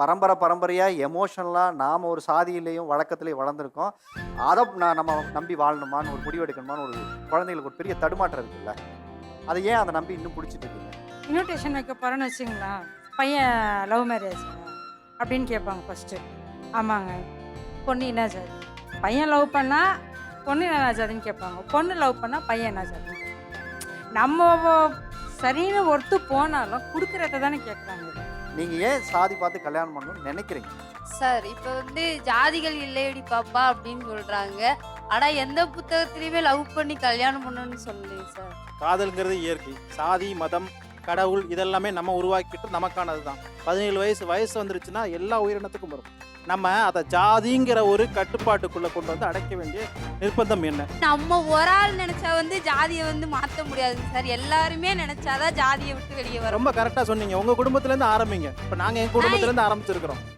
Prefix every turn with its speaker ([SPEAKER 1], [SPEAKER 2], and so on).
[SPEAKER 1] பரம்பரை பரம்பரையாக எமோஷனலாக நாம் ஒரு சாதியிலையும் வழக்கத்துலேயும் வளர்ந்துருக்கோம். அதை நான் நம்ம நம்பி வாழணுமான்னு ஒரு முடிவெடுக்கணுமான்னு ஒரு குழந்தைங்களுக்கு ஒரு பெரிய தடுமாற்றம் இருக்குல்ல? அதை ஏன் அதை நம்பி இன்னும் பிடிச்சிட்டு இருக்கீங்க?
[SPEAKER 2] இன்விடேஷன் வைக்க போகிறேன்னு வச்சுங்களேன் பையன் லவ் மேரேஜ் அப்படின்னு கேட்பாங்க ஃபஸ்ட்டு ஆமாங்க. பொண்ணு என்ன ஜாதி பையன் லவ் பண்ணால் பொண்ணு என்ன ஜாதின்னு கேட்பாங்க. பொண்ணு லவ் பண்ணால் பையன் என்ன ஜாதி நம்ம சரின்னு ஒருத்து போனாலும் கொடுக்குறத தானே கேட்குறாங்க.
[SPEAKER 1] நீங்கள் ஏன் சாதி பார்த்து கல்யாணம் பண்ணணும்னு நினைக்கிறீங்க?
[SPEAKER 3] சார் இப்போ வந்து ஜாதிகள் இல்லையடி பாப்பா அப்படின்னு சொல்றாங்க. ஆனா எந்த புத்தகத்திலயுமே லவ் பண்ணி கல்யாணம் பண்ணணும்னு சொல்லலையே சார்.
[SPEAKER 4] காதல்ங்கிறது இயற்கை. சாதி மதம் கடவுள் இதெல்லாமே நம்ம உருவாக்கிட்டு நமக்கானது தான் பதினேழு வயசு வயசு வந்துருச்சுன்னா எல்லா உயிரினத்துக்கும் வரும். நம்ம அதை ஜாதிங்கிற ஒரு கட்டுப்பாட்டுக்குள்ள கொண்டு வந்து அடைக்க வேண்டிய நிர்பந்தம் என்ன?
[SPEAKER 3] நம்ம ஒரு ஆள் நினைச்சா வந்து ஜாதியை வந்து மாத்த முடியாதுங்க சார். எல்லாருமே நினைச்சாதான் ஜாதியை விட்டு வெளியே வரும்.
[SPEAKER 4] ரொம்ப கரெக்டாக சொன்னீங்க. உங்க குடும்பத்துல இருந்து ஆரம்பிங்க. இப்போ நாங்கள் எங்க குடும்பத்துல இருந்து ஆரம்பிச்சிருக்கிறோம்.